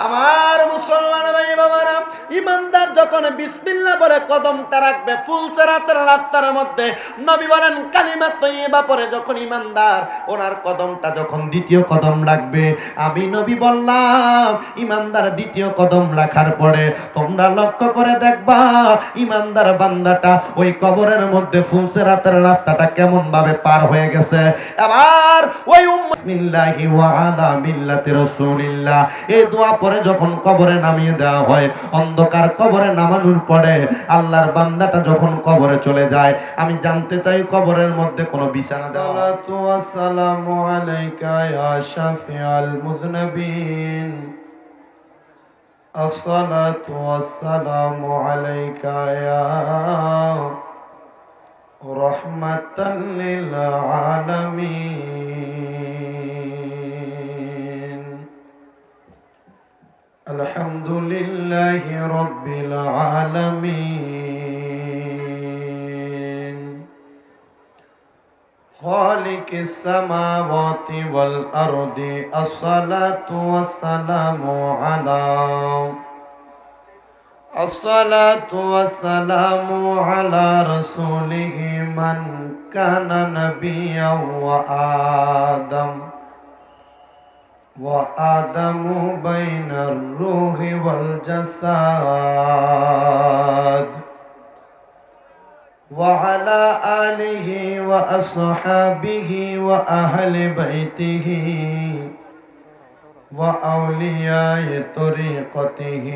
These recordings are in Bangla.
আমার মুসলমান ভাই বাবারা ইমানদার যখন বিসমিল্লাহ বলে কদমটা রাখবে, ফুল চেরাতের রাস্তার মধ্যে নবী বলেন, কালিমা তৈবা পরে যখন ইমানদার, ওনার কদমটা যখন দ্বিতীয় কদম রাখবে, আমি নবী বললাম, ইমানদার দ্বিতীয় কদম রাখার পরে তোমরা লক্ষ্য করে দেখবা, ইমানদার বান্দাটা ওই কবরের মধ্যে ফুল চেরাতের রাস্তাটা কেমন ভাবে পার হয়ে গেছে। আবার ওই বিসমিল্লাহি ওয়া আলা মিল্লাতি রাসূলিল্লাহ এই দোয়া পরে যখন কবরে নামিয়ে দেওয়া হয় অন্ধকার কবরে নামানোর পরে আল্লাহর বান্দাটা যখন কবরে চলে যায় আমি জানতে চাই কবরের মধ্যে কোনো বিছানা দেওয়া সালাতু ওয়াসসালামু আলাইকা ইয়া শাফিআল মুযনিবিন الصلاة والسلام عليك يا رحمة للعالمين الحمد لله رب العالمين. خالق السماوات والأرض الصلاة والسلام على الصلاة والسلام على رسوله من كان نبيا وآدم. وآدم بين الروح والجسد. وعلى آله وأصحابه وأهل بيته وأولياء طريقته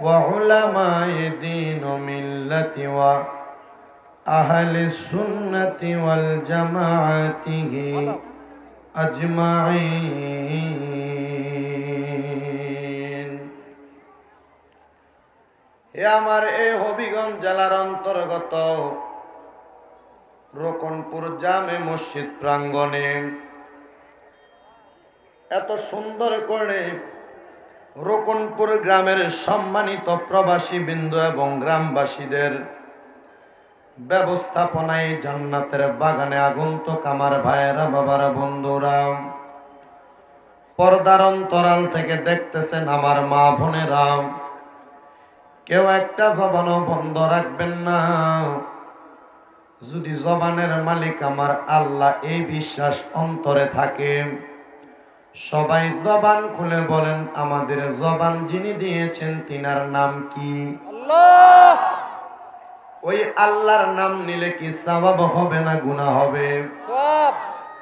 وعلماء دين ملة وأهل السنة والجماعة. আজমাইন। হে আমার এই হবিগঞ্জ জেলার অন্তর্গত রোকনপুর জামে মসজিদ প্রাঙ্গণে এত সুন্দর করে রোকনপুর গ্রামের সম্মানিত প্রবাসী বিন্দু এবং গ্রামবাসীদের ব্যবস্থাপনায় জান্নাতের বাগানে আগন্তুক আমার ভাইয়েরা, বাবারা বন্ধুরা। পর্দার অন্তরাল থেকে দেখতেছেন আমার মা বোনেরা। কেউ একটা জবানও বন্ধ রাখবেন না। যদি জবানের মালিক আমার আল্লাহ এই বিশ্বাস অন্তরে থাকে, সবাই জবান খুলে বলেন, আমাদের জবান যিনি দিয়েছেন, তিনার নাম কি? ওই আল্লাহর নাম নিলে কি সবাব হবে না গুনাহ হবে? সব।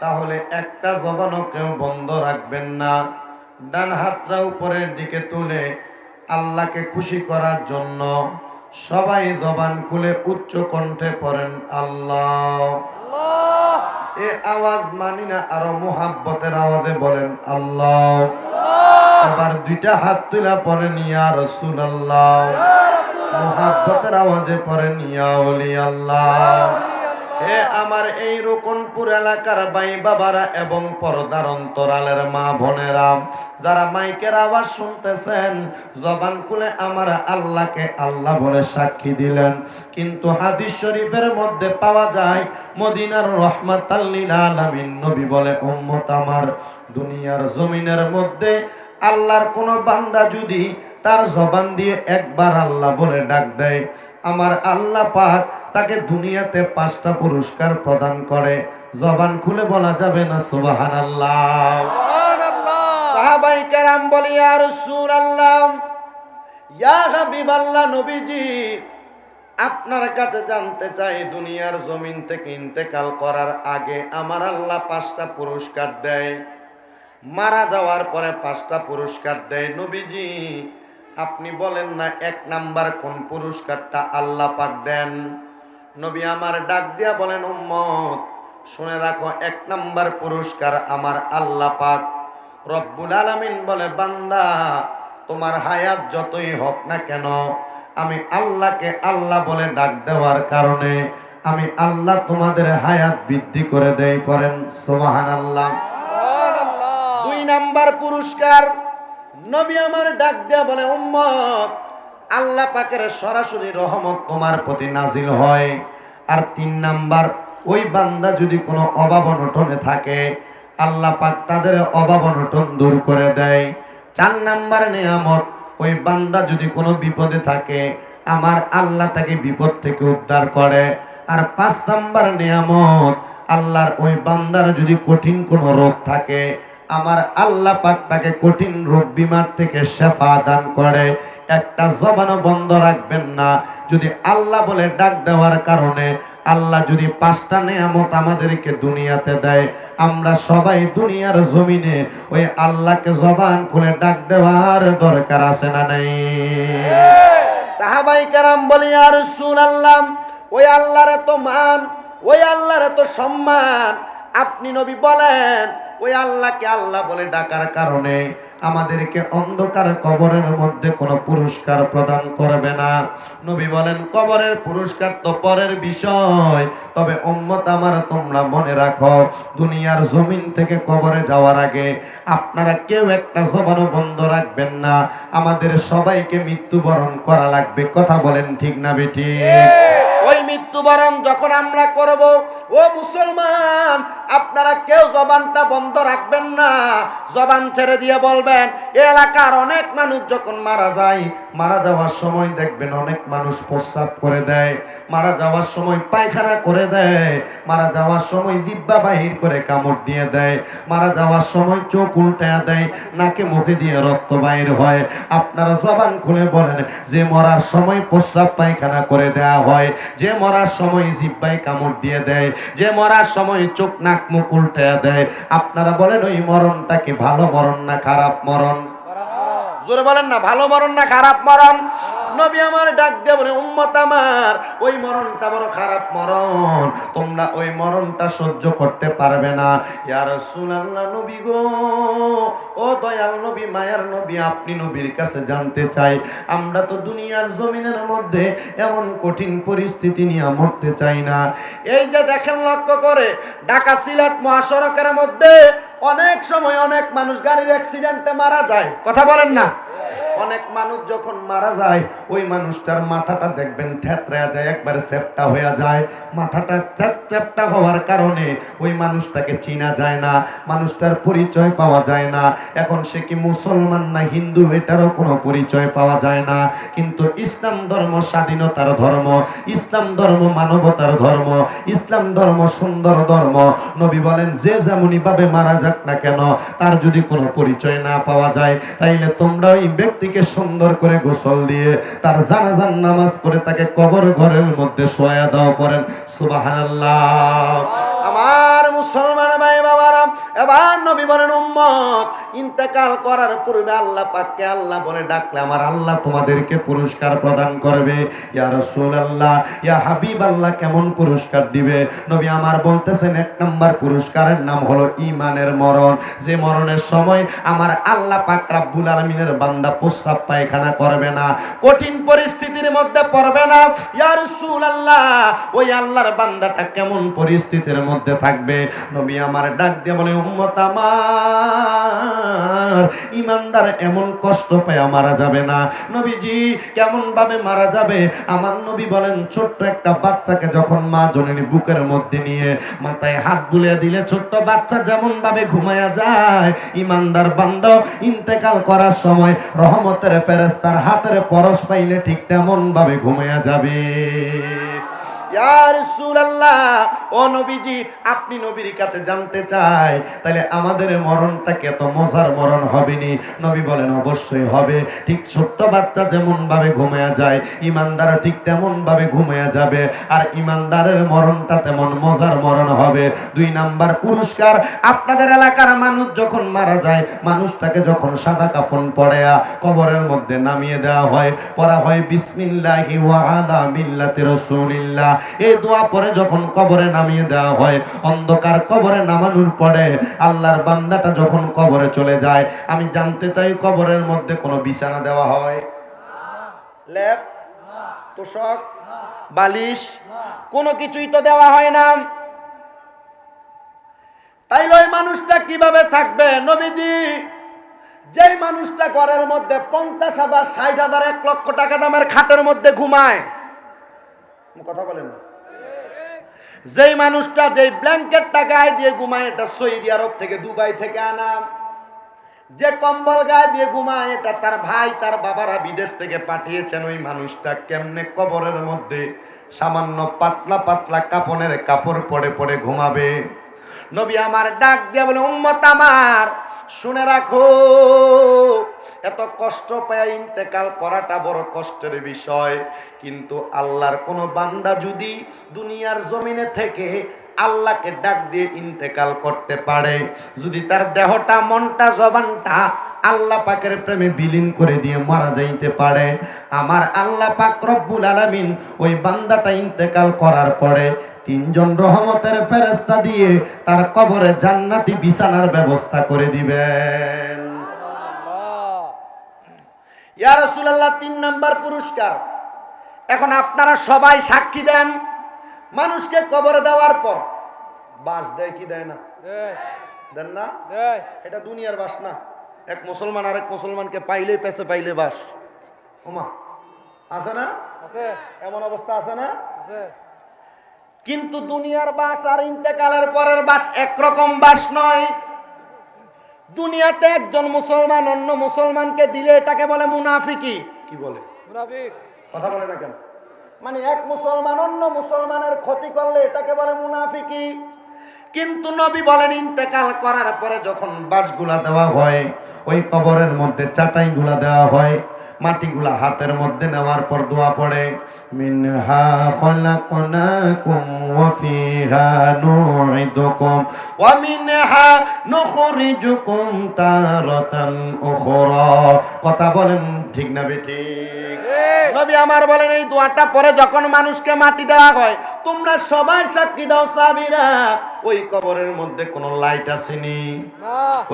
তাহলে একটা জবানও কেউ বন্ধ রাখবেন না। ডান হাতটা উপরের দিকে তুলে আল্লাহকে খুশি করার জন্য সবাই জবান খুলে উচ্চ কণ্ঠে পড়েন আল্লাহ। এ আওয়াজ মানি না আরও মোহাব্বতের আওয়াজে বলেন আল্লাহ। এবার দুইটা হাত তুলা পরে ইয়া রসুল আল্লাহ মোহাব্বতের আওয়াজে পরে ইয়া ওলি আল্লাহ। হে আমার এই রোকনপুর এলাকার বাই বাবারা এবং পর্দার অন্তরালের মা বোনেরা, যারা মাইকের আওয়াজ শুনতেছেন, জবান খুলে আমার আল্লাহকে আল্লাহ বলে সাক্ষী দিলেন। কিন্তু হাদিস শরীফের মধ্যে পাওয়া যায়, মদিনার রহমাতাল্লিল আলামিন নবী বলে, উম্মত আমার। দুনিয়ার জমিনের মধ্যে আল্লাহর কোনো বান্দা যদি তার জবান দিয়ে একবার আল্লাহ বলে ডাক দেয় আমার আল্লাহ পাক তাকে দুনিয়াতে পাঁচটা পুরস্কার প্রদান করে। জবান খুলে বলা যাবে না সুবাহান আল্লাহ সাহাবাই কেরাম বলি আর সুর আল্লাহ ইয়া হাবিব আল্লাহ নবীজি আপনার কাছে জানতে চাই দুনিয়ার জমিন থেকে ইন্তেকাল করার আগে আমার আল্লাহ পাঁচটা পুরস্কার দেয়। মারা যাওয়ার পরে পাঁচটা পুরস্কার দেয় নবীজি। আপনি বলেন না এক নাম্বার কোন পুরস্কারটা আল্লাহ পাক দেন। নবী আমার ডাক দিয়া বলেন উম্মত শুনে রাখো এক নাম্বার পুরস্কার আমার আল্লাহ পাক। রব্বুল আলামিন বলে বান্দা তোমার হায়াত যতই হোক না কেন আমি আল্লাহকে আল্লাহ বলে ডাক দেওয়ার কারণে আমি আল্লাহ তোমাদের হায়াত বৃদ্ধি করে দেই করেন সোহান আল্লাহ দুই নাম্বার পুরস্কার নবী আমার ডাক দেয়া বলে, উম্মত, আল্লাহ পাকের সরাসরি রহমত তোমার প্রতি নাজিল হয়। আর তিন নাম্বার, ওই বান্দা যদি কোনো অভাব অনটনে থাকে, আল্লাহ পাক তাদের অভাব অনটন দূর করে দেয়। চার নাম্বার নিয়ামত, ওই বান্দা যদি কোনো বিপদে থাকে, আমার আল্লাহ তাকে বিপদ থেকে উদ্ধার করে। আর পাঁচ নাম্বার নিয়ামত, আল্লাহর ওই বান্দার যদি কঠিন কোনো রোগ থাকে আমার আল্লাহ পাক তাকে কঠিন রোগ বিমার থেকে শেফা দান করে। একটা জবানও বন্ধ রাখবেন না। যদি আল্লাহ বলে ডাক দেওয়ার কারণে আল্লাহ যদি পাঁচটা নেয়ামত আমাদেরকে দুনিয়াতে দেয়, আমরা সবাই দুনিয়ার জমিনে ওই আল্লাহকে জবান খুলে ডাক দেওয়ার দরকার আছে না নাই? সাহাবাই কারাম বলি আর সুন আল্লাহ ওই আল্লাহর এত মান, ওই আল্লাহর এত সম্মান, আপনি নবী বলেন ওই আল্লাহকে আল্লাহ বলে ডাকার কারণে আমাদেরকে অন্ধকার কবরের মধ্যে কোনো পুরস্কার প্রদান করবে না। নবী বলেন, কবরের পুরস্কার তো পরের বিষয়। তবে উম্মত আমার, তোমরা মনে রাখো, দুনিয়ার জমিন থেকে কবরে যাওয়ার আগে আপনারা কেউ একটা জবানও বন্ধ রাখবেন না। আমাদের সবাইকে মৃত্যুবরণ করা লাগবে। কথা বলেন ঠিক না বেটি ওই মৃত্যুবরণ যখন আমরা করব, ও মুসলমান, আপনারা কেউ জবানটা বন্ধ রাখবেন না। জবান ছেড়ে দিয়ে বলবেন এ এলাকার অনেক মানুষ যখন মারা যায়, মারা যাওয়ার সময় দেখবেন অনেক মানুষ প্রস্রাব করে দেয়, মারা যাওয়ার সময় পায়খানা করে দেয়, মারা যাওয়ার সময় জিব্বা বাহির করে কামড় দিয়ে দেয়, মারা যাওয়ার সময় চোখ উল্টা দেয়, নাকে মুখে দিয়ে রক্ত বাইর হয়। আপনারা জবান খুলে বলেন, যে মরার সময় প্রস্রাব পায়খানা করে দেয়া হয়, যে মরার সময় জিব্বায় কামড় দিয়ে দেয়, যে মরার সময় চোখ, নাক, মুখ উল্টে দেয়, আপনারা বলেন, ওই মরণটাকে ভালো মরণ না খারাপ? মরণ। জোরে বলেন না ভালো মরণ না খারাপ মরণ? নবী আমার ডাক দিয়ে বলে, উম্মত আমার, ওই মরণটা বড় খারাপ মরণ। তোমরা ওই মরণটা সহ্য করতে পারবে না। ইয়া রাসূলুল্লাহ, নবী গো, ও দয়াল নবী, মায়ার নবী, আপনি নবীর কাছে জানতে চাই। আমরা তো দুনিয়ার জমিনের মধ্যে এমন কঠিন পরিস্থিতি নিয়ে মরতে চাই না। এই যে দেখেন লক্ষ্য করে, ঢাকা সিলেট মহাসড়কের মধ্যে অনেক সময় অনেক মানুষ গাড়ির অ্যাক্সিডেন্টে মারা যায়। কথা বলেন না। অনেক মানুষ যখন মারা যায়, ওই মানুষটার মাথাটা দেখবেন থেতরা যায়, একবারে সেপটা হয়ে যায়। মাথাটা চ্যাপটা হওয়ার কারণে ওই মানুষটাকে চিনা যায় না, মানুষটার পরিচয় পাওয়া যায় না। এখন সে কি মুসলমান না হিন্দু, এটারও কোনো পরিচয় পাওয়া যায় না। কিন্তু ইসলাম ধর্ম স্বাধীনতার ধর্ম, ইসলাম ধর্ম মানবতার ধর্ম, ইসলাম ধর্ম সুন্দর ধর্ম। নবী বলেন, যে যেমনই ভাবে মারা যাক না কেন, তার যদি কোনো পরিচয় না পাওয়া যায়, তাইলে তোমরা ওই ব্যক্তিকে সুন্দর করে গোসল দিয়ে তার জানাজান নামাজ পড়ে তাকে কবর ঘরের মধ্যে শোয়া দাও করেন সুবাহ আমার মুসলমান ভাই বাবারা এবার নবী বলেন, উম্মত, ইন্তেকাল করার পূর্বে আল্লাহ পাককে আল্লাহ বলে ডাকলে আমার আল্লাহ তোমাদেরকে পুরস্কার প্রদান করবে। ইয়া রাসূলুল্লাহ, ইয়া হাবিব আল্লাহ কেমন পুরস্কার দিবে? নবী আমার বলতেছেন, এক নাম্বার পুরস্কারের নাম হলো ঈমানের মরণ। যে মরণের সময় আমার আল্লাহ পাক রাব্বুল আলামিনের বান্দা প্রস্রাব পায়খানা করবে না, কঠিন পরিস্থিতির মধ্যে পড়বে না। ইয়া রাসূলুল্লাহ, ওই আল্লাহর বান্দাটা কেমন পরিস্থিতির মধ্যে থাকবে? নবী আমার ডাক দিয়ে বলে, উম্মত আমার, ইমানদার এমন কষ্ট পায়, মারা যাবে না। নবীজি কেমন ভাবে মারা যাবে? আমার নবী বলেন, ছোট্ট একটা বাচ্চাকে যখন মা জননী বুকের মধ্যে নিয়ে মাথায় হাত বুলিয়ে দিলে, ছোট্ট বাচ্চা যেমন ভাবে ঘুমায়া যায়, ইমানদার বান্দ ইন্তেকাল করার সময় রহমতের ফেরেস্তার হাতের পরশ পাইলে ঠিক তেমন ভাবে ঘুমায়া যাবে। ও আপনি নবীর কাছে জানতে চাই, তাহলে আমাদের মরণটা কত মজার মরণ হবে নি নবী বলেন, অবশ্যই হবে। ঠিক ছোট্ট বাচ্চা যেমন ভাবে ঘুমায়া যায় ইমানদার ঠিক তেমন ভাবে ঘুমায়া যাবে, আর ইমানদারের মরণটা তেমন মজার মরণ হবে। দুই নাম্বার পুরস্কার, আপনাদের এলাকার মানুষ যখন মারা যায়, মানুষটাকে যখন সাদা কাপন পড়েয়া কবরের মধ্যে নামিয়ে দেওয়া হয়, পড়া হয়, বিসমিল্লাহি ওয়া আলা মিল্লাতি রাসূলিল্লাহ। এই দোয়া পরে যখন কবরে নামিয়ে দেওয়া হয়, অন্ধকার কবরে নামানোর পরে আল্লাহর বান্দাটা যখন কবরে চলে যায়, আমি জানতে চাই কবরের মধ্যে কোনো বিছানা দেওয়া হয়? তোষক? বালিশ? কোনো কিছুই তো দেওয়া হয় না। তাইলে ওই মানুষটা কীভাবে থাকবে? নবীজি, যেই মানুষটা ঘরের মধ্যে পঞ্চাশ হাজার, ষাট হাজার, এক লক্ষ টাকা দামের খাটের মধ্যে ঘুমায় কথা বলেন না। যেই মানুষটা যেই ব্ল্যাঙ্কেটটা গায়ে দিয়ে ঘুমায়, এটা সৌদি আরব থেকে দুবাই থেকে আনা। যে কম্বল গায়ে দিয়ে ঘুমায়, এটা তার ভাই, তার বাবারা বিদেশ থেকে পাঠিয়েছেন ওই মানুষটা। কেমনে কবরের মধ্যে সামান্য পাতলা পাতলা কাপনের কাপড় পরে পরে ঘুমাবে? নবী আমার ডাক দিয়া বলে, উম্মত আমার, শুনে রাখো, এত কষ্ট পায় ইন্তেকাল করাটা বড় কষ্টের বিষয়। কিন্তু আল্লাহর কোনো বান্দা যদি দুনিয়ার জমিনে থেকে আল্লাহকে ডাক দিয়ে ইন্তেকাল করতে পারে, যদি তার দেহটা, মনটা, জবানটা আল্লাহ পাকের প্রেমে বিলীন করে দিয়ে মারা যাইতে পারে, আমার আল্লাহ পাক রব্বুল আলামিন ওই বান্দাটা ইন্তেকাল করার পরে তিনজন রহমতের ফেরেস্তা দিয়ে তার কবরে জান্নাতি বিছানার ব্যবস্থা করে দিবেন। ইয়া রাসূলুল্লাহ তিন নাম্বার পুরস্কার। এখন আপনারা সবাই সাক্ষী দেন মানুষকে কবরে দেওয়ার পর। বাস দেয় কি দেয় না? দেন না? এটা দুনিয়ার বাস না। এক মুসলমান আরেক মুসলমানকে পাইলেই পেছে পাইলে বাস। ওমা আছে না? আছে। এমন অবস্থা আছে না? কিন্তু দুনিয়ার বাস আর ইন্তেকালের পরের বাস একরকম বাস নয়। দুনিয়াতে একজন মুসলমান অন্য মুসলমানকে দিলে এটাকে বলে মুনাফিকি। কি বলে? কথা বলে না কেন? মানে এক মুসলমান অন্য মুসলমানের ক্ষতি করলে এটাকে বলে মুনাফিকি। কিন্তু নবী বলেন ইন্তেকাল করার পরে যখন বাসগুলা দেওয়া হয় ওই কবরের মধ্যে চাটাইগুলা দেওয়া হয় মাটিগুলা হাতের মধ্যে নেওয়ার পর দোয়া পড়ে। মিনহা খলাকনাকুম ওয়া ফিহা নুইদুকুম। ওয়া মিনহা নুখরিজুকুম তারাতান উখরা। কথা বলেন ঠিক না বেঠিক নবী আমার বলেন এই দোয়াটা পরে যখন মানুষকে মাটি দেওয়া হয় তোমরা সবাই সাক্ষী দাও সাবিরা। ওই কবরের মধ্যে কোনো লাইট আসেনি।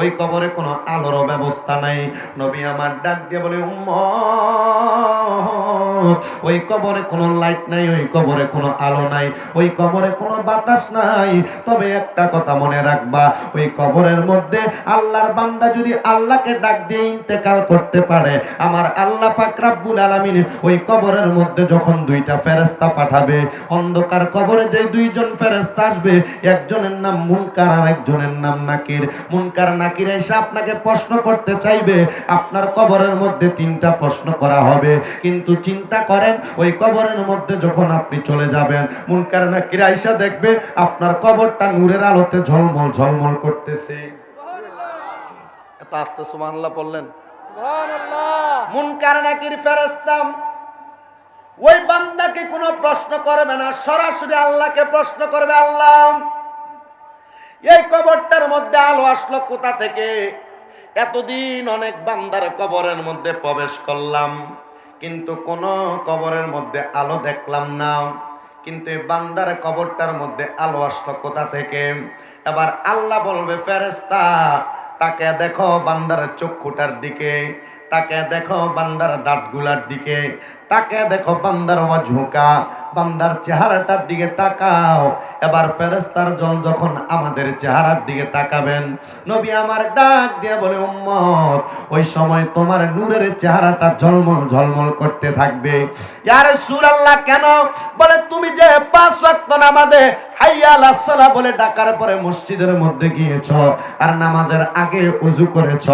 ওই কবরে কোনো আলোর ব্যবস্থা নাই। নবী আমার ডাক দিয়ে বলে উম্মত ওই কবরে কোনো লাইট নাই, ওই কবরে কোনো আলো নাই, ওই কবরে কোনো বাতাস নাই। তবে একটা কথা মনে রাখবা, ওই কবরের মধ্যে আল্লাহর বান্দা যদি আল্লাহকে ডাক দিয়ে ইন্তেকাল করতে পারে, আমার আল্লাহ পাক রাব্বুল আলামিন ওই কবরের মধ্যে যখন দুইটা ফেরেস্তা পাঠাবে, অন্ধকার কবরে যে দুইজন ফেরেশতা আসবে, একজনের নাম মুনকার আর একজনের নাম নাকির। মুনকার, নাকির এসে আপনাকে প্রশ্ন করতে চাইবে, আপনার কবরের মধ্যে তিনটা প্রশ্ন করা হবে। কিন্তু চিন্তা করেন ওই কবরের মধ্যে যখন আপনি চলে যাবেন মুনকার নাকির আইসা দেখবে আপনার কবরটা নূরের আলোতে ঝলমল ঝলমল করতেছে। এত আস্তে সুবহানাল্লাহ বললেন। মুনকার নাকির ফেরেস্তাম ওই বান্দাকে কোনো প্রশ্ন করবে না? সরাসরি আল্লাহকে প্রশ্ন করবে আল্লাহ এই কবরটার মধ্যে আলো আসলো কোথা থেকে? এতদিন অনেক বান্দার কবরের মধ্যে প্রবেশ করলাম, কিন্তু কোন কবরের মধ্যে আলো দেখলাম না। কিন্তু বান্দার কবরটার মধ্যে আলো আসলো কোথা থেকে? এবার আল্লাহ বলবে ফেরেস্তা তাকে দেখো বান্দার চক্ষুটার দিকে, তাকে দেখো বান্দার দাঁতগুলার দিকে, তাকে দেখো বান্দার ঝুঁকা বান্দার চেহারাটার দিকে তাকাও। এবার ফেরেস্তার জল যখন আমাদের চেহারার দিকে তাকাবেন, নবী আমার ডাক দিয়ে বলে, উম্মত, ওই সময় তোমার নূরের চেহারাটা ঝলমল ঝলমল করতে থাকবে। ইয়ার সুরাল্লাহ কেন? বলে, তুমি যে পাঁচ ওয়াক্ত নামাজে হাইয়া আসসালা বলে, ডাকার পরে মসজিদের মধ্যে গিয়েছ আর নামাজের আগে উজু করেছ।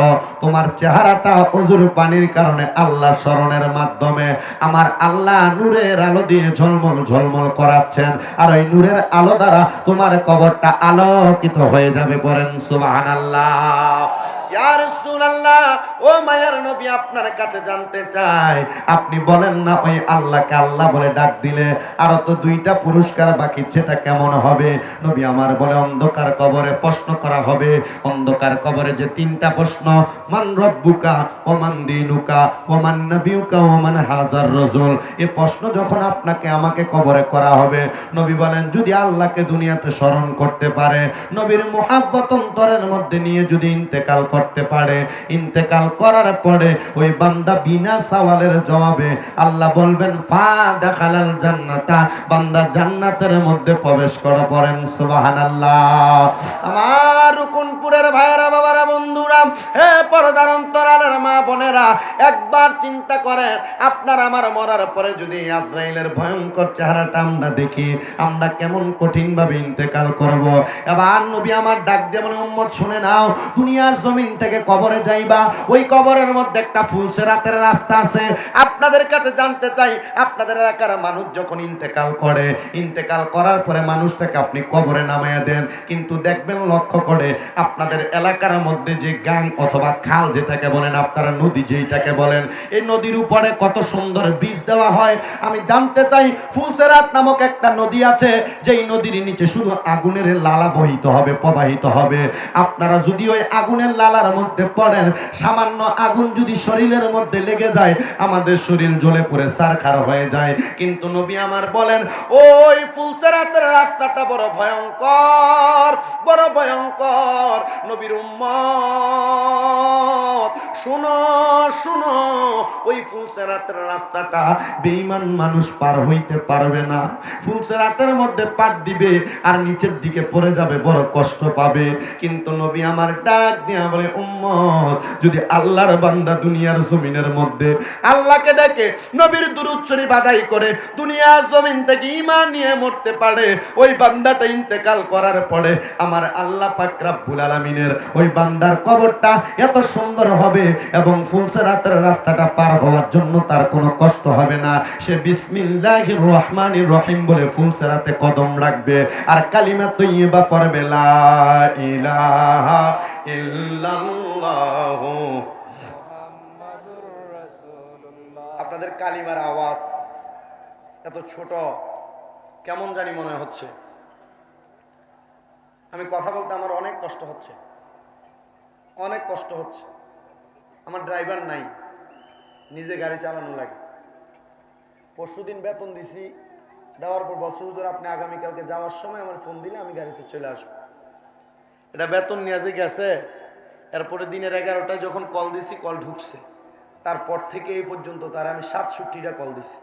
তোমার চেহারাটা উজুর পানির কারণে আল্লাহ স্মরণের মাধ্যমে আমার আল্লাহ নূরের আলো দিয়ে ঝলমল ঝলমল করাচ্ছেন। আর ওই নূরের আলো দ্বারা তোমার কবরটা আলোকিত হয়ে যাবে বলেন সুবহানাল্লাহ। অন্ধকার কবরে প্রশ্ন করা হবে। অন্ধকার কবরে যে তিনটা প্রশ্ন, মান রব্বুকা ও মান দিনুকা ও মান নবিউকা ও মান হাজার রজুল। এই প্রশ্ন যখন আপনাকে, আমাকে কবরে করা হবে, নবী বলেন, যদি আল্লাহকে দুনিয়াতে স্মরণ করতে পারে, নবীর মোহাব্বত অন্তরের মধ্যে নিয়ে যদি ইন্তেকাল করতে পারে। ইন্তেকাল করার পরে ওই বান্দা বিনা সওয়ালের জবাবে আল্লাহ বলবেন, ফা দেখালাল জান্নাতা। বান্দা জান্নাতের মধ্যে প্রবেশ করা পড়েন সুবহানাল্লাহ। আমার রুকুনপুরের ভাইরা বাবারা, বন্ধুরা, হে পরদার অন্তরালের মা বোনেরা, একবার চিন্তা করেন, আপনার আমার মরার পরে যদি আজরাইলের ভয়ঙ্কর চেহারাটা আমরা দেখি, আমরা কেমন কঠিন ভাবে ইন্তেকাল করব? এবার নবী আমার ডাক দিয়ে বলে, উম্মত, শুনে নাও, দুনিয়ার জমিন জমিন থেকে কবরে যাইবা, ওই কবরের মধ্যে একটা ফুলসেরাতের রাস্তা আছে। আপনাদের কাছে জানতে চাই, আপনাদের এলাকার মানুষ যখন ইন্তেকাল করে, ইন্তেকাল করার পরে মানুষটাকে আপনি কবরে নামাইয়া দেন। কিন্তু দেখবেন লক্ষ্য করে, আপনাদের এলাকার মধ্যে যে গাং অথবা খাল যেটাকে বলেন, আপনারা নদী যেইটাকে বলেন, এই নদীর উপরে কত সুন্দর বীজ দেওয়া হয়। আমি জানতে চাই ফুলসেরাত নামক একটা নদী আছে, যেই নদীর নিচে শুধু আগুনের লালা বহিত হবে, প্রবাহিত হবে। আপনারা যদি ওই আগুনের লালার মধ্যে পড়েন, সামান্য আগুন যদি শরীরের মধ্যে লেগে যায়, আমাদের শরীর জ্বলে পড়ে, সারখার হয়ে যায়। কিন্তু নবী আমার বলেন, ওই ফুলসেরাতের রাস্তাটা বড় ভয়ঙ্কর বড় ভয়ঙ্কর। নবীর উম্মত, শুনো শুনো, ওই ফুলসেরাতের রাস্তাটা বেঈমান মানুষ পার হইতে পারবে না। ফুলসেরাতের মধ্যে পাট দিবে আর নিচের দিকে পড়ে যাবে, বড় কষ্ট পাবে। কিন্তু নবী আমার ডাক দিয়া বলে উম্মত, যদি আল্লাহর বান্দা দুনিয়ার জমিনের মধ্যে আল্লাহকে ডেকে নবীর শরীফ আদায় করে দুনিয়ার জমিন থেকে ঈমান নিয়ে মরতে পারে, ওই বান্দাটা ইন্তেকাল করার পরে আমার আল্লাহ পাক রাব্বুল আলামিনের ওই বান্দার কবরটা এত সুন্দর হবে এবং ফুলসেরাতের রাস্তাটা পার হওয়ার জন্য তার কোনো কষ্ট হবে না। সে বিসমিল্লাহির রহমানির রহিম বলে ফুলসেরাতে কদম রাখবে। আর কালিমা তৈয়বা পড়বে, লা ইলাহা ইল্লাল্লাহু। আপনাদের কালিমার আওয়াজ এত ছোট, কেমন জানি মনে হচ্ছে। আমি কথা বলতে আমার অনেক কষ্ট হচ্ছে। অনেক কষ্ট হচ্ছে। আমার ড্রাইভার নাই, নিজে গাড়ি চালানো লাগে। পরশুদিন বেতন দিছি, দেওয়ার পর বছর আপনি আগামীকালকে যাওয়ার সময় আমার ফোন দিলে আমি গাড়িতে চলে আসব। এটা বেতন নিয়ে যে গেছে, এরপরে দিনের এগারোটায় যখন কল দিছি কল ঢুকছে। তারপর থেকে এই পর্যন্ত তার আমি সাতষট্টিটা কল দিছি।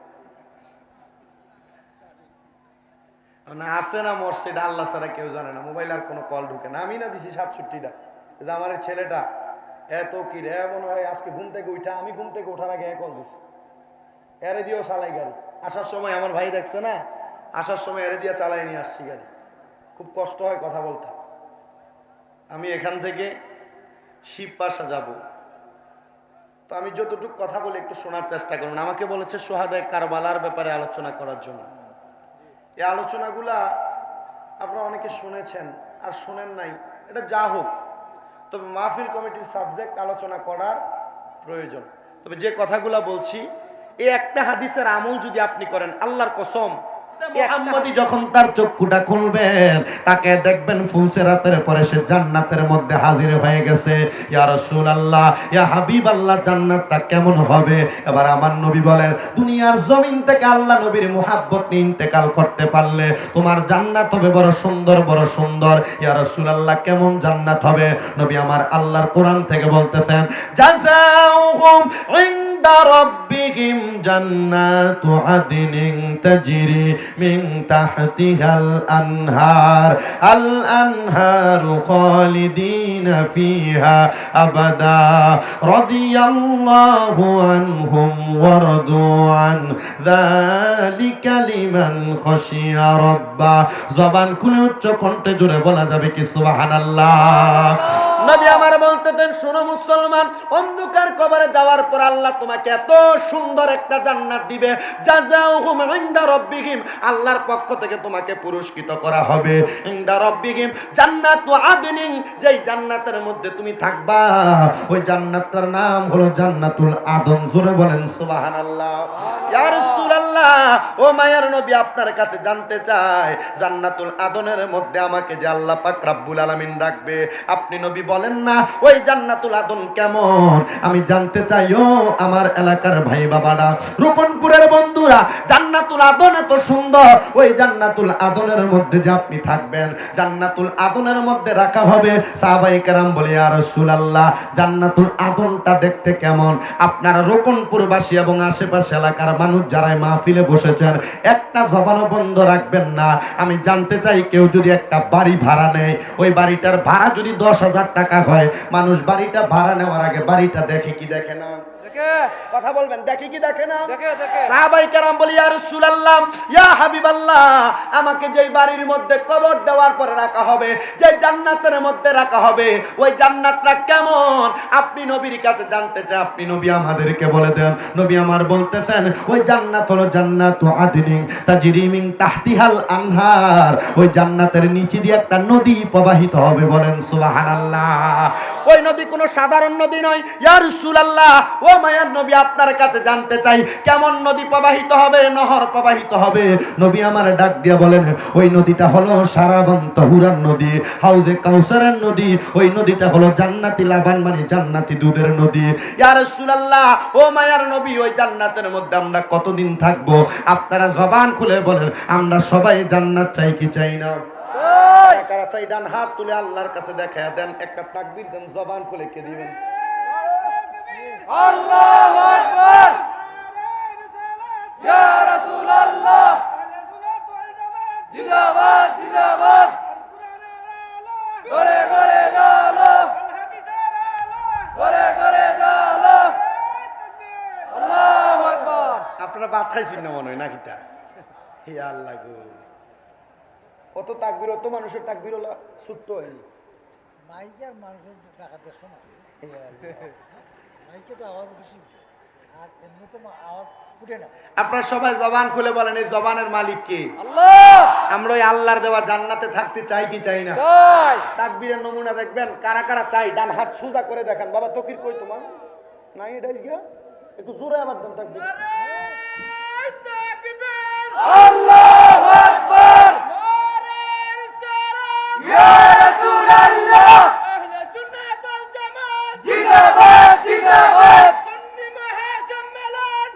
না আছে না মরছে এটা আল্লাহ ছাড়া কেউ জানে না, মোবাইল আর কোনো কল ঢুকে না। আমি না দিছি সাতষট্টিটা। যে আমার ছেলেটা এত কি রে মনে হয় আজকে ঘুম থেকে উঠা, আমি ঘুম থেকে ওঠার আগে কল দিছি। এরে দিয়েও চালাই গাড়ি। আসার সময় আমার ভাই দেখছে না, আসার সময় এরে দিয়ে চালাই নিয়ে আসছি গাড়ি। খুব কষ্ট হয় কথা বলতে। আমি এখান থেকে শিব পাশা যাব। তো আমি যতটুকু কথা বলে একটু শোনার চেষ্টা করুন। আমাকে বলেছে সোহাদে কারবালার ব্যাপারে আলোচনা করার জন্য। এই আলোচনাগুলা আপনারা অনেকে শুনেছেন আর শোনেন নাই। এটা যা হোক, তবে মাহফিল কমিটির সাবজেক্ট আলোচনা করার প্রয়োজন। তবে যে কথাগুলা বলছি, এই একটা হাদিসের আমল যদি আপনি করেন, আল্লাহর কসম যখন তার চক্ষুটা খুলবেন, তাকে দেখবেন পরে সে জান্নাতের মধ্যে হাজির হয়ে গেছে। ইয়া রাসূলুল্লাহ, ইয়া হাবিবাল্লাহ, জান্নাতটা কেমন হবে? এবার আমার নবী বলেন, দুনিয়ার জমিন থেকে আল্লাহ নবীর মুহাব্বত ইন্তেকাল করতে পারলে তোমার জান্নাত হবে বড় সুন্দর বড় সুন্দর। ইয়া রাসূলুল্লাহ, কেমন জান্নাত হবে? নবী আমার আল্লাহর কোরআন থেকে বলতেছেন ইনদা রাব্বিহিম জান্নাতু আদনিন তাজরি মিন তাহতিহাল আনহার আল আনহারু খালিদিনা ফিহা আবাদা রাদিয়াল্লাহু আনহুম ওয়া রাদু আন যালিকা লিমান খাশিয়া রাব্বা জবান খুলে উচ্চ কণ্ঠে জোরে বলা যাবে কি সুবহানাল্লাহ? নবী আমার বলতেছেন, শোনো মুসলমান, অন্ধকার কবরে যাওয়ার পর আল্লাহ তোমাকে এত সুন্দর একটা জান্নাত দিবে। জাযাউহুম ইনদা রাব্বিহিম। আল্লাহর পক্ষ থেকে তোমাকে পুরস্কৃত করা হবে। ইনদা রাব্বিহিম, জান্নাতু আদনিন, যেই জান্নাতের মধ্যে তুমি থাকবা। ওই জান্নাতটার নাম হলো জান্নাতুল আদন। জোরে বলেন, সুবহানাল্লাহ। ইয়া রাসূলুল্লাহ ও মায়ার নবী আপনার কাছে জানতে চাই জান্নাতুল আদনের মধ্যে আমাকে যে আল্লাহ পাক রাব্বুল রাখবে। আপনি নবী বলেন না, ওই জান্নাতুল আদন কেমন? আমি জানতে চাই, ও আমার এলাকার ভাই বাবারা বন্ধুরা, জান্নাতুল আদন এত সুন্দর। ওই জান্নাতুল আদনের মধ্যে যে আপনি থাকবেন, জান্নাতুল আদনের মধ্যে রাখা হবে। সাহাবাই কেরাম বলে আর জান্নাতুল আদনটা দেখতে কেমন? আপনারা রোকনপুরবাসী এবং আশেপাশে এলাকার মানুষ যারা এই মাহফিলে বসেছেন, একটা জবানও বন্ধ রাখবেন না। আমি জানতে চাই, কেউ যদি একটা বাড়ি ভাড়া নেয়, ওই বাড়িটার ভাড়া যদি দশ হাজার টাকা হয়, মানুষ বাড়িটা ভাড়া নেওয়ার আগে বাড়িটা দেখে কি দেখে না? দেখে। কথা বলবেন দেখে কি দেখে না? দেখে দেখে। সাহাবাই কারাম বলি ইয়া রাসূলুল্লাহ ইয়া হাবিবাল্লাহ আমাকে যেই বাড়ির মধ্যে কবর দেওয়ার পরে রাখা হবে যে জান্নাতের মধ্যে রাখা হবে ওই জান্নাতটা কেমন? আপনি নবীর কাছে জানতে চান আপনি নবী আমাদেরকে বলে দেন। নবী আমার বলতেছেন ওই জান্নাত হলো জান্নাতু মিন তাহতিহাল আনহার। ওই জান্নাতের নিচে দিয়ে একটা নদী প্রবাহিত হবে বলেন সুবহানাল্লাহ। ওই নদী কোনো সাধারণ নদী নয়। ইয়া রাসূলুল্লাহ, ও মায়ার নবী, আপনার কাছে জানতে চাই, কেমন নদী প্রবাহিত হবে, নহর প্রবাহিত হবে? নবী আমার ডাক দিয়ে বলেন, ওই নদীটা হলো সারাবন তহুরার নদী, হাউজে কাউসারের নদী, ওই নদীটা হলো জান্নাতি লাবান মানে জান্নাতি দুধের নদী। ইয়ার সুলাল্লাহ ও মায়ার নবী, ওই জান্নাতের মধ্যে আমরা কতদিন থাকব? আপনারা জবান খুলে বলেন, আমরা সবাই জান্নাত চাই কি চাই না? কারা চাই ডান হাত তুলে আল্লাহর কাছে দেখায় দেন একটা তাকবীর দেন জবান খুলে কে দিবেন? আল্লাহু আকবার! ইয়া রাসূলুল্লাহ! জিন্দাবাদ জিন্দাবাদ! করে করে জালো করে করে জালো আল্লাহু আকবার! আপনারা ভাত খাইছেন না মনে হয় নাকি তা? হে আল্লাহ গো। অত তাকবির অত মানুষের তাকবির হলো ছোট্ট হয়নি। মাইকের মানুষের টাকা দেড়শো না? মাইকে তো আওয়াজ বেশি আর এমনি আওয়াজ ফুটে সবাই জবান খুলে বলেন এই জবানের মালিক কে? আমরা ওই আল্লাহর দেওয়া জান্নাতে থাকতে চাই কি চাই না? তাকবীরের নমুনা দেখবেন কারা কারা চাই ডান হাত সোজা করে দেখেন। বাবা তকির কই তোমার? নাই এটাই গিয়া? একটু জোরে আবার দেন তাকবীর! আল্লাহু আকবার ইয়া রাসূলুল্লাহ জিন্দাবাদ জিন্দাবাদ জিন্দাবাদ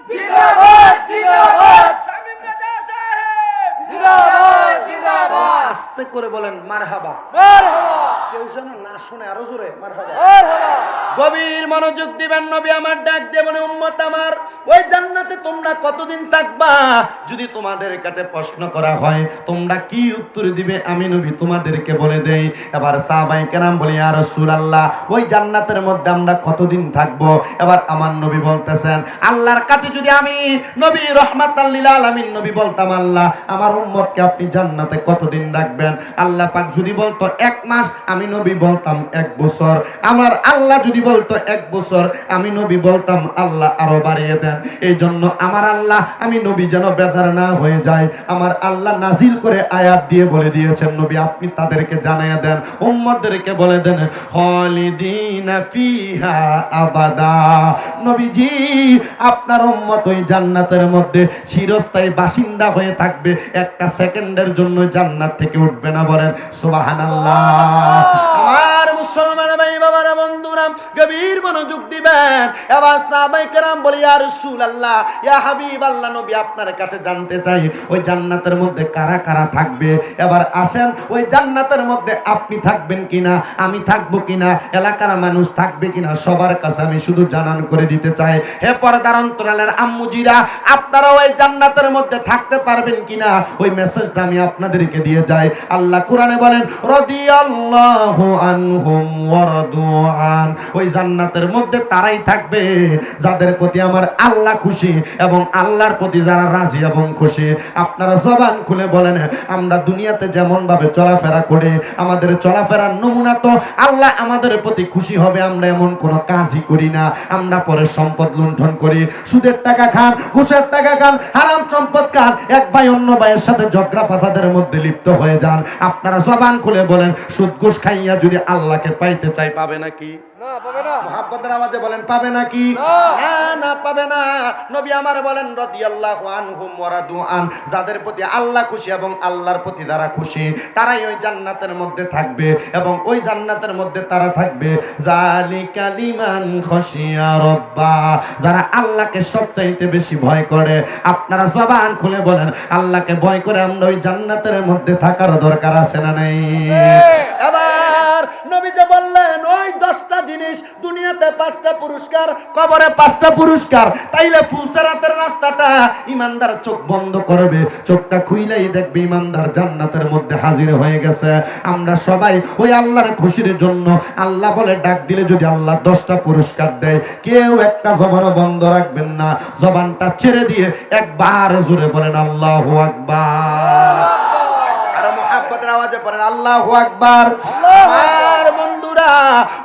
জিন্দাবাদ জিন্দাবাদ জিন্দাবাদ আস্তে করে বলেন মারহাবা মারহাবা কেউ যেন না শুনে আরও জোরে মার গভীর মনোযোগ দিবেন নবী, আমার ডাক দিয়ে বলে, উম্মত আমার, ওই জান্নাতে তোমরা কতদিন থাকবা? যদি তোমাদের কাছে প্রশ্ন করা হয়, তোমরা কি উত্তর দিবে? আমি নবী তোমাদেরকে বলে দেই। এবার সাহাবাই কেরাম বলি আর রাসূলুল্লাহ, ওই জান্নাতের মধ্যে আমরা কতদিন থাকব? এবার আমার নবী বলতেছেন, আল্লাহর কাছে যদি আমি নবী রহমাতাল লিল আলামিন নবী বলতাম, আল্লাহ, আমার উম্মতকে আপনি জান্নাতে কতদিন রাখবেন? আল্লাহ পাক যদি বলতো, এক মাস, আমি নবী বলতাম, এক বছর। আমার আল্লাহ যদি বলতো, এক বছর আমি নবী বলতাম, আল্লাহ আরও বাড়িয়ে দেন। এই জন্য আমার আল্লাহ, আমি নবী যেন বেজার না হয়ে যায়। আমার আল্লাহ নাজিল করে আয়াত দিয়ে বলে দিয়েছেন, নবী, আপনি তাদেরকে জানাইয়া দেন, উম্মতদেরকে বলে দেন ফিহা আবাদা। নবীজি, আপনার উম্মত ওই জান্নাতের মধ্যে চিরস্থায়ী বাসিন্দা হয়ে থাকবে, একটা সেকেন্ডের জন্য জান্নাত থেকে উঠবে না বলেন, সুবহানাল্লাহ। আমার মুসলমান ভাই, বাবারা, বন্ধুরা, গভীর মনোযোগ দিবেন। এবার সাহাবাই কেরাম বলি আর সুল আল্লাহ ইয়া হাবিব আল্লাহ নবী, আপনার কাছে জানতে চাই, ওই জান্নাতের মধ্যে কারা কারা থাকবে? এবার আসেন, ওই জান্নাতের মধ্যে আপনি থাকবেন কিনা? আমি থাকব কিনা? এলাকার মানুষ থাকবে কিনা? সবার কাছে আমি শুধু জানান করে দিতে চাই। হে পর্দার অন্তরালের আম্মুজিরা, আপনারা ওই জান্নাতের মধ্যে থাকতে পারবেন কিনা? ওই মেসেজটা আমি আপনাদেরকে দিয়ে যাই। আল্লাহ কোরআনে বলেন, রাদিয়াল্লাহু আনহুম ওয়ারাদু আন। ওই জান্নাতের মধ্যে তারাই থাকবে যাদের প্রতি আমার আল্লাহ খুশি এবং আল্লাহর প্রতি যারা রাজি এবং খুশি। আপনারা জবান খুলে বলেন, আমরা দুনিয়াতে যেমন ভাবে চলাফেরা করে, আমাদের চলাফেরার নমুনা তো আল্লাহ আমাদের প্রতি খুশি হবে, আমরা এমন কোনো কাজই করি না। আমরা পরে সম্পদ লুণ্ঠন করি। সুদের টাকা খান, ঘুষের টাকা খান, হারাম সম্পদ খান, এক ভাই অন্য ভাইয়ের সাথে ঝগড়া ফাসাদের মধ্যে লিপ্ত হয়ে যান। আপনারা জবান খুলে বলেন, সুদ ঘুষ খাইয়া যদি আল্লাহকে পাইতে চাই পাবে নাকি? না পাবে না। মহাব্বতের আওয়াজে বলেন পাবে নাকি? না। না না পাবে না। নবী আমার বলেন রাদিয়াল্লাহু আনহুম ওয়ারাদু আন যাদের প্রতি আল্লাহ খুশি এবং আল্লাহর প্রতি যারা খুশি তারাই ওই জান্নাতের মধ্যে থাকবে এবং ওই জান্নাতের মধ্যে তারা থাকবে। জালিকা লিমান খশিয়া রব্বা যারা আল্লাহকে সবচাইতে বেশি ভয় করে। আপনারা জবান খুলে বলেন আল্লাহকে ভয় করে আমরা ওই জান্নাতের মধ্যে থাকার দরকার আছে না নাই? জিনিস দুনিয়াতে পাঁচটা পুরস্কার কবরে পাঁচটা পুরস্কার। তাইলে ফুলচারাতের রাস্তাটা ইমানদার চোখ বন্ধ করবে। চোখটা খুইলেই দেখবে ইমানদার জান্নাতের মধ্যে হাজির হয়ে গেছে। আমরা সবাই ওই আল্লাহর খুশির জন্য আল্লাহ বলে ডাক দিলে যদি আল্লাহ দশটা পুরস্কার দেয় কেউ একটা জবানও বন্ধ রাখবেন না। জবানটা ছেড়ে দিয়ে একবার জোরে বলেন আল্লাহ আকবার। আর মোহাব্বতের আওয়াজে পড়েন আল্লাহ আকবার। আর বন্ধুরা,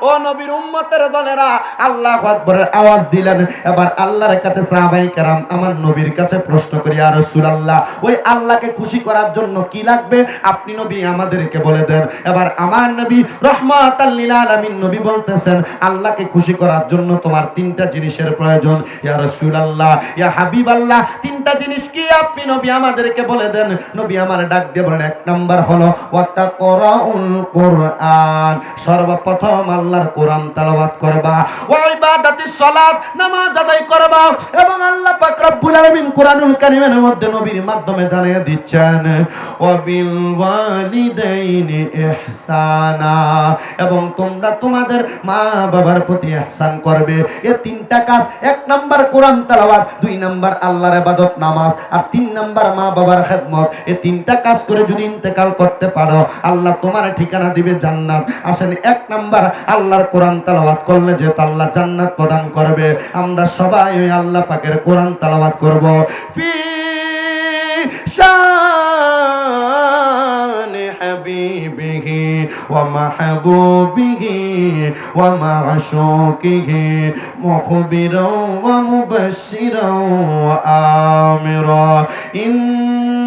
ও নবীর উম্মতের দলেরা আল্লাহু আকবারের আওয়াজ দিলেন। এবার আল্লাহর কাছে সাহাবাই কেরাম আমার নবীর কাছে প্রশ্ন করি আর রাসূলুল্লাহ, ওই আল্লাহকে খুশি করার জন্য কি লাগবে? আপনি নবী, আমাদেরকে বলে দেন। এবার আমার নবী রহমাতাল লিল আলামিন নবী বলতেছেন, আল্লাহকে খুশি করার জন্য তোমার তিনটা জিনিসের প্রয়োজন। ইয়া রাসূলুল্লাহ, ইয়া হাবিবাল্লাহ, তিনটা জিনিস কি আপনি নবী, আমাদেরকে বলে দেন? নবী আমার ডাক দিয়ে বলেন এক নাম্বার হলো কোরআন। সর্বপ্রথম আল্লাহর কোরআন তেলাওয়াত করবা, ওয়া ইবাদাতিস সালাত, নামাজ আদায় করবা এবং আল্লাহ পাক রব্বুল আলামিন কোরআনুল কারীমের মধ্যে নবীর মাধ্যমে জানিয়ে দিচ্ছেন, ওয়া বিল ওয়ালিদাইনি ইহসানা এবং তোমরা তোমাদের মা বাবার প্রতি ইহসান করবে। এ তিনটা কাজ, এক নাম্বার কোরআন তেলাওয়াত, দুই নাম্বার আল্লাহর ইবাদত নামাজ, আর তিন নাম্বার মা বাবার খেদমত। এ তিনটা কাজ করে যদি ইন্তেকাল করতে পারো, আল্লাহ তোমার ঠিকানা দিবে জান্নাত। আসেন এক নাম্বার, আল্লাহর কোরআন তেলাওয়াত করলে যেহেতু আল্লাহ জান্নাত প্রদান করবে, আমরা সবাই ওই আল্লাহ পাকের কোরআন তেলাওয়াত করব। ফি ওয়া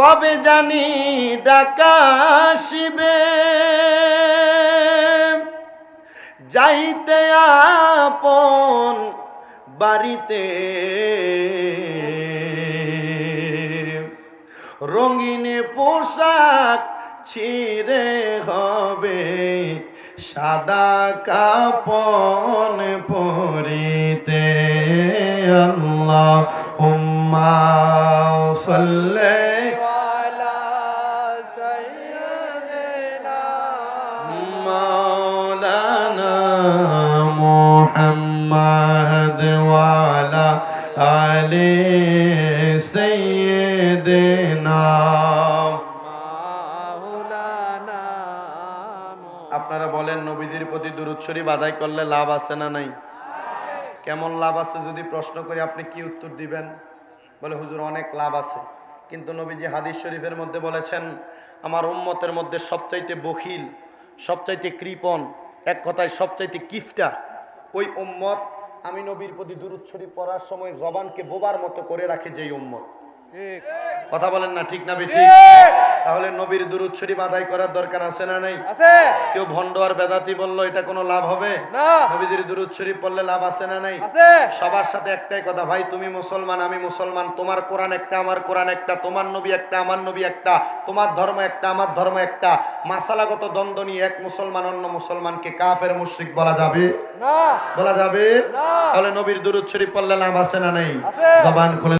কবে জানি ডাকাশিবে যাইতে আপন বাড়িতে। রঙিন পোশাক ছিঁড়ে হবে, সাদা কাপন পরিতে। আল্লাহ উম্মা সাল্লে محمد وعلى آل سيدنا مولانا আপনারা বলেন নবীজির প্রতি দূরত শরীফ আদায় করলে লাভ আছে না নাই কেমন লাভ আছে যদি প্রশ্ন করি আপনি কি উত্তর দিবেন বলে হুজুর অনেক লাভ আছে কিন্তু নবীজি হাদিস শরীফের মধ্যে বলেছেন আমার উম্মতের মধ্যে সবচাইতে বখিল সবচাইতে কৃপণ এক কথায় সবচাইতে কিফটা ওই উম্মত আমি নবীর প্রতি দুরুদ শরীফ পড়ার সময় জবানকে বোবার মতো করে রাখে যেই উম্মত। কথা বলেন না ঠিক না বে ঠিক। তাহলে নবীর দুরুদ শরীফ আদায় করার দরকার আছে না নাই? আছে। কেউ ভণ্ড আর বেদাতি বলল এটা কোনো লাভ হবে? না। নবীদের দুরুদ শরীফ পড়লে লাভ আছে না নাই? আছে। সবার সাথে একটাই কথা ভাই তুমি মুসলমান আমি মুসলমান তোমার কোরআন একটা আমার কোরআন একটা তোমার নবী একটা আমার নবী একটা তোমার ধর্ম একটা আমার ধর্ম একটা মাসালাগত দ্বন্দ্ব নিয়ে এক মুসলমান অন্য মুসলমানকে কাফের মুশরিক বলা যাবে? না। বলা যাবে? না। তাহলে নবীর দুরুদ শরীফ পড়লে লাভ আছে না নাই? আছে। জবান খুলে